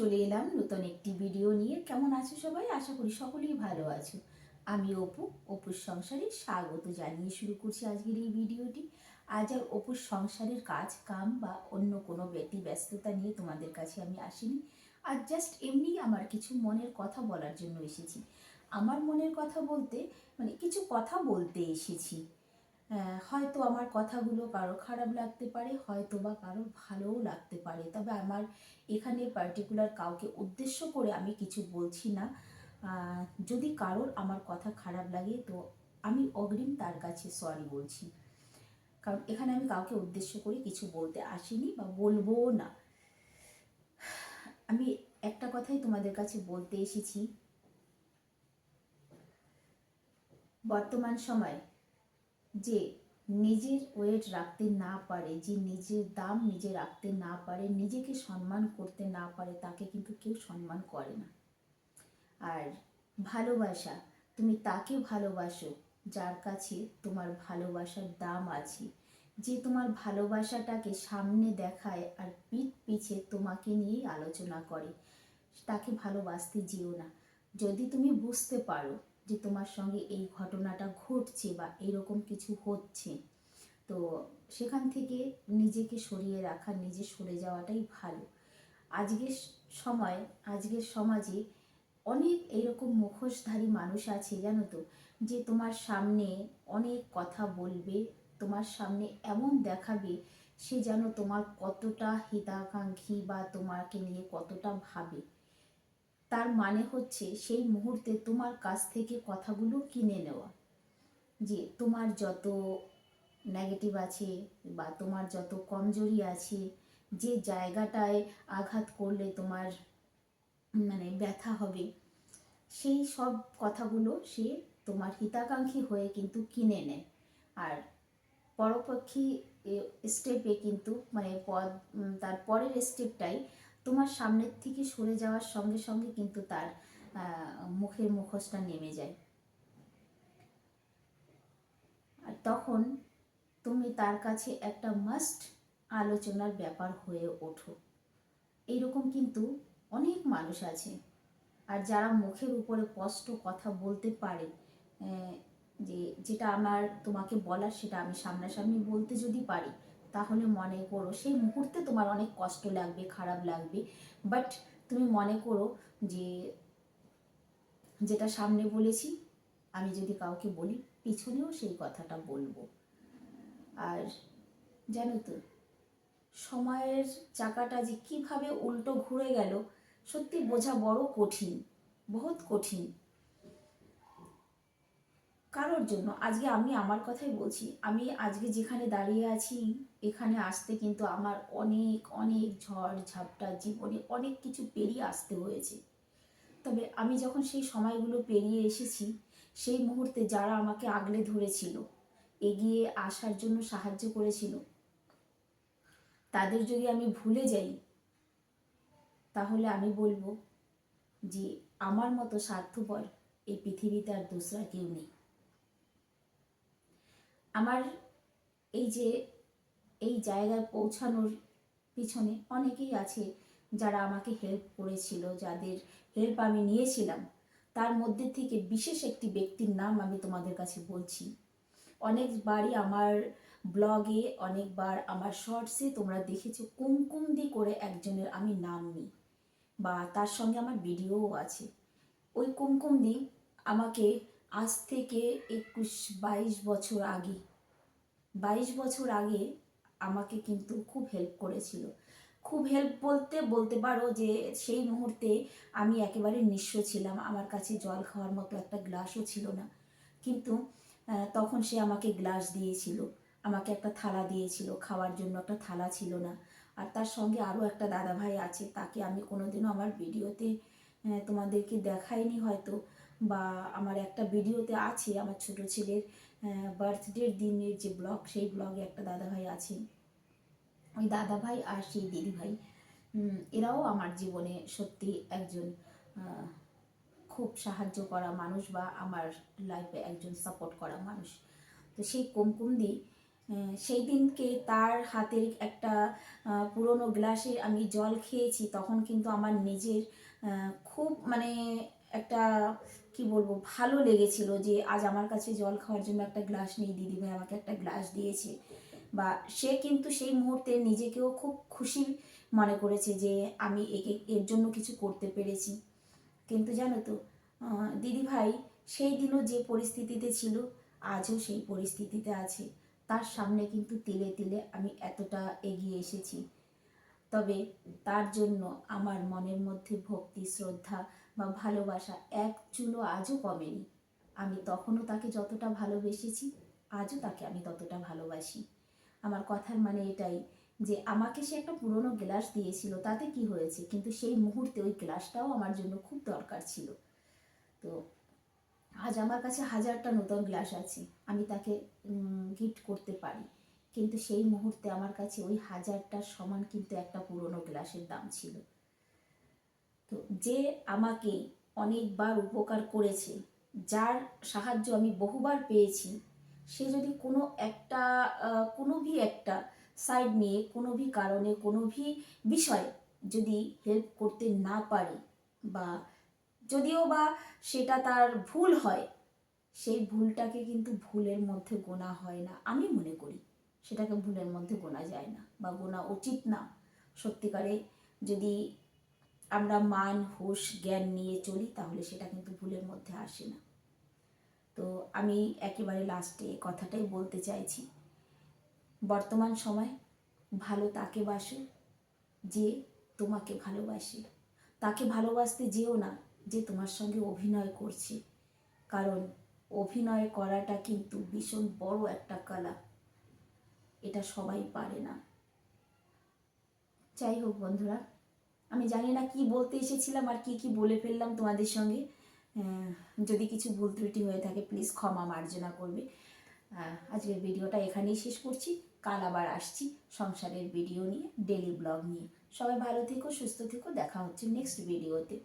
চলে এলাম নতুন একটি ভিডিও নিয়ে। কেমন আছো সবাই? আশা করি সকলেই ভালো আছো। আমি অপু, অপুর সংসারে স্বাগত জানিয়ে শুরু করছি আজকের এই ভিডিওটি আজ আর অপুর সংসারের কাজ, কাম বা অন্য কোনো ব্যক্তি ব্যস্ততা নিয়ে তোমাদের কাছে আমি আসিনি। আর জাস্ট এমনি আমার কিছু মনের কথা বলার জন্য এসেছি। আমার মনের কথা বলতে মানে কিছু কথা বলতে এসেছি। হয়তো আমার কথাগুলো কারও খারাপ লাগতে পারে, হয়তো বা কারও ভালোও লাগতে পারে। তবে আমার এখানে পার্টিকুলার কাউকে উদ্দেশ্য করে আমি কিছু বলছি না। যদি কারোর আমার কথা খারাপ লাগে, তো আমি অগ্রিম তার কাছে সরি বলছি। কারণ এখানে আমি কাউকে উদ্দেশ্য করে কিছু বলতে আসিনি বা বলব না। আমি একটা কথাই তোমাদের কাছে বলতে এসেছি। বর্তমান সময় যে নিজের ওয়েট রাখতে না পারে, যে নিজের দাম নিজে রাখতে না পারে, নিজেকে সম্মান করতে না পারে, তাকে কিন্তু কেউ সম্মান করে না। আর ভালোবাসা, তুমি তাকে ভালোবাসো যার কাছে তোমার ভালোবাসার দাম আছে। যে তোমার ভালোবাসাটাকে সামনে দেখায় আর পিঠ পিছে তোমাকে নিয়েই আলোচনা করে, তাকে ভালোবাসতে যেও না। যদি তুমি বুঝতে পারো যে তোমার সঙ্গে এই ঘটনাটা ঘটছে বা এরকম কিছু হচ্ছে, তো সেখান থেকে নিজেকে সরিয়ে রাখা, নিজে সরে যাওয়াটাই ভালো। আজকের সময়, আজকের সমাজে অনেক এইরকম মুখোশধারী মানুষ আছে, জানো তো, যে তোমার সামনে অনেক কথা বলবে, তোমার সামনে এমন দেখাবে, সে যেন তোমার কতটা হিতাকাঙ্ক্ষী বা তোমাকে নিয়ে কতটা ভাবে। তার মানে হচ্ছে সেই মুহূর্তে তোমার কাছ থেকে কথাগুলো কিনে নেওয়া। যে তোমার যত নেগেটিভ আছে বা তোমার যত কমজোরি আছে, যে জায়গাটায় আঘাত করলে তোমার মানে ব্যথা হবে, সেই সব কথাগুলো সে তোমার হিতাকাঙ্ক্ষী হয়ে কিন্তু কিনে নেয়। আর পরপক্ষী স্টেপে কিন্তু মানে পদ তার পরের স্টেপটাই তোমার সামনের থেকে সরে যাওয়ার সঙ্গে সঙ্গে কিন্তু তার মুখের মুখোশটা নেমে যায়। আর তখন তুমি তার কাছে একটা মাস্ট আলোচনার ব্যাপার হয়ে ওঠো। এইরকম কিন্তু অনেক মানুষ আছে। আর যারা মুখের উপরে স্পষ্ট কথা বলতে পারে যে, যেটা আমার তোমাকে বলার সেটা আমি সামনাসামনি বলতে যদি পারি তাহলে মনে করো, সেই মুহূর্তে তোমার অনেক কষ্ট লাগবে, খারাপ লাগবে। বাট তুমি মনে করো যে, যেটা সামনে বলেছি, আমি যদি কাউকে বলি, পিছনেও সেই কথাটা বলব। আর জানো তো, সময়ের চাকাটা যে কীভাবে উল্টো ঘুরে গেল, সত্যি বোঝা বড় কঠিন, বহুত কঠিন। কারোর জন্য? আজকে আমি আমার কথাই বলছি। আমি আজকে যেখানে দাঁড়িয়ে আছি, এখানে আসতে কিন্তু আমার অনেক অনেক ঝড়, ঝাপটা জীবনে অনেক কিছু পেরিয়ে আসতে হয়েছে। তবে আমি যখন সেই সময়গুলো পেরিয়ে এসেছি, সেই মুহূর্তে যারা আমাকে আগলে ধরেছিল, এগিয়ে আসার জন্য সাহায্য করেছিল, তাদের যদি আমি ভুলে যাই, তাহলে আমি বলব যে আমার মতো স্বার্থপর এই পৃথিবীতে আর দোসরা কেউ নেই। আমার এই যে এই জায়গায় পৌঁছানোর পিছনে অনেকেই আছে যারা আমাকে হেল্প করেছিল, যাদের হেল্প আমি নিয়েছিলাম। তার মধ্যে থেকে বিশেষ একটি ব্যক্তির নাম আমি তোমাদের কাছে বলছি। অনেকবারই আমার ব্লগে অনেকবার আমার শর্টসে তোমরা দেখেছ কুমকুম দি করে একজনের আমি নাম নিই বা তার সঙ্গে আমার ভিডিওও আছে। ওই কুমকুম দি আমাকে আজ থেকে একুশ বাইশ বছর আগে বাইশ বছর আগে আমাকে কিন্তু খুব হেল্প করেছিল। খুব হেল্প বলতে বলতে পারো যে সেই মুহূর্তে আমি একেবারে নিঃস্ব ছিলাম। আমার কাছে জল খাওয়ার মতো একটা গ্লাসও ছিল না। কিন্তু তখন সে আমাকে গ্লাস দিয়েছিল। আমাকে একটা থালা দিয়েছিল। খাওয়ার জন্য একটা থালা ছিল না। আর তার সঙ্গে আরও একটা দাদা ভাই আছে। তাকে আমি কোনোদিনও আমার ভিডিওতে তোমাদেরকে দেখাইনি হয়তো। বা আমার একটা ভিডিওতে আছে আমার ছোট ছেলের বার্থডের দিনের যে ব্লগ সেই ব্লগে একটা দাদা ভাই আছে। ওই দাদা ভাই আর সেই দিদি ভাই এরাও আমার জীবনে সত্যি একজন খুব সাহায্য করা মানুষ বা আমার লাইফে একজন সাপোর্ট করা মানুষ। তো সেই কুমকুম দি সেই দিনকে তার হাতের একটা পুরনো গ্লাসে আমি জল খেয়েছি, তখন কিন্তু আমার নিজের খুব মানে একটা, কি বলব, ভালো লেগেছিল যে আজ আমার কাছে জল খাওয়ার জন্য একটা গ্লাস নেই দিদিভাই আমাকে একটা গ্লাস দিয়েছে। বা সে কিন্তু সেই মুহূর্তে নিজেকেও খুব খুশি মনে করেছে যে আমি একে, এর জন্য কিছু করতে পেরেছি। কিন্তু জানো তো দিদিভাই সেই দিনও যে পরিস্থিতিতে ছিল, আজও সেই পরিস্থিতিতে আছে। তার সামনে কিন্তু তিলে তিলে আমি এতটা এগিয়ে এসেছি। তবে তার জন্য আমার মনের মধ্যে ভক্তি, শ্রদ্ধা বা ভালোবাসা এক চুলো আজও কমেনি। আমি তখনও তাকে যতটা ভালোবেসেছি, আজও তাকে আমি ততটা ভালোবাসি। আমার কথার মানে এটাই যে, আমাকে সে একটা পুরনো গ্লাস দিয়েছিল, তাতে কি হয়েছে? কিন্তু সেই মুহূর্তে ওই গ্লাসটাও আমার জন্য খুব দরকার ছিল। তো আজ আমার কাছে হাজারটা নতুন গ্লাস আছে, আমি তাকে গিফট করতে পারি। কিন্তু সেই মুহূর্তে আমার কাছে ওই হাজারটার সমান কিন্তু একটা পুরনো গ্লাসের দাম ছিল। তো যে আমাকে অনেকবার উপকার করেছে, যার সাহায্য আমি বহুবার পেয়েছি, সে যদি কোনো একটা কোনো ভি একটা সাইড নিয়ে, কোনো ভি কারণে, কোনো ভি বিষয় যদি হেল্প করতে না পারে বা যদিও বা সেটা তার ভুল হয়, সেই ভুলটাকে কিন্তু ভুলের মধ্যে গোনা হয় না। আমি মনে করি সেটাকে ভুলের মধ্যে গোনা যায় না বা গোনা উচিত না। সত্যিকারে যদি আমরা মান, হুঁশ, জ্ঞান নিয়ে চলি, তাহলে সেটা কিন্তু ভুলের মধ্যে আসে না। তো আমি একেবারে লাস্টে কথাটাই বলতে চাইছি। বর্তমান সময় ভালো তাকে বাসো, যে তোমাকে ভালোবাসে। তাকে ভালোবাসতে যেও না, যে তোমার সঙ্গে অভিনয় করছে। কারণ অভিনয় করাটা কিন্তু ভীষণ বড় একটা কলা। এটা সবাই পারে না। যাই হোক বন্ধুরা আমি জানি না কি বলতে এসেছিলাম আর কি কি বলে ফেললাম তোমাদের সঙ্গে। যদি কিছু ভুল ত্রুটি হয়ে থাকে প্লিজ ক্ষমা মার্জনা করবে। আজকের ভিডিওটা এখানেই শেষ করছি। কাল আবার আসছি সংসারের ভিডিও নিয়ে ডেলি ব্লগ নিয়ে। সবাই ভালো থেকো, সুস্থ থেকো। দেখা হচ্ছে নেক্সট ভিডিওতে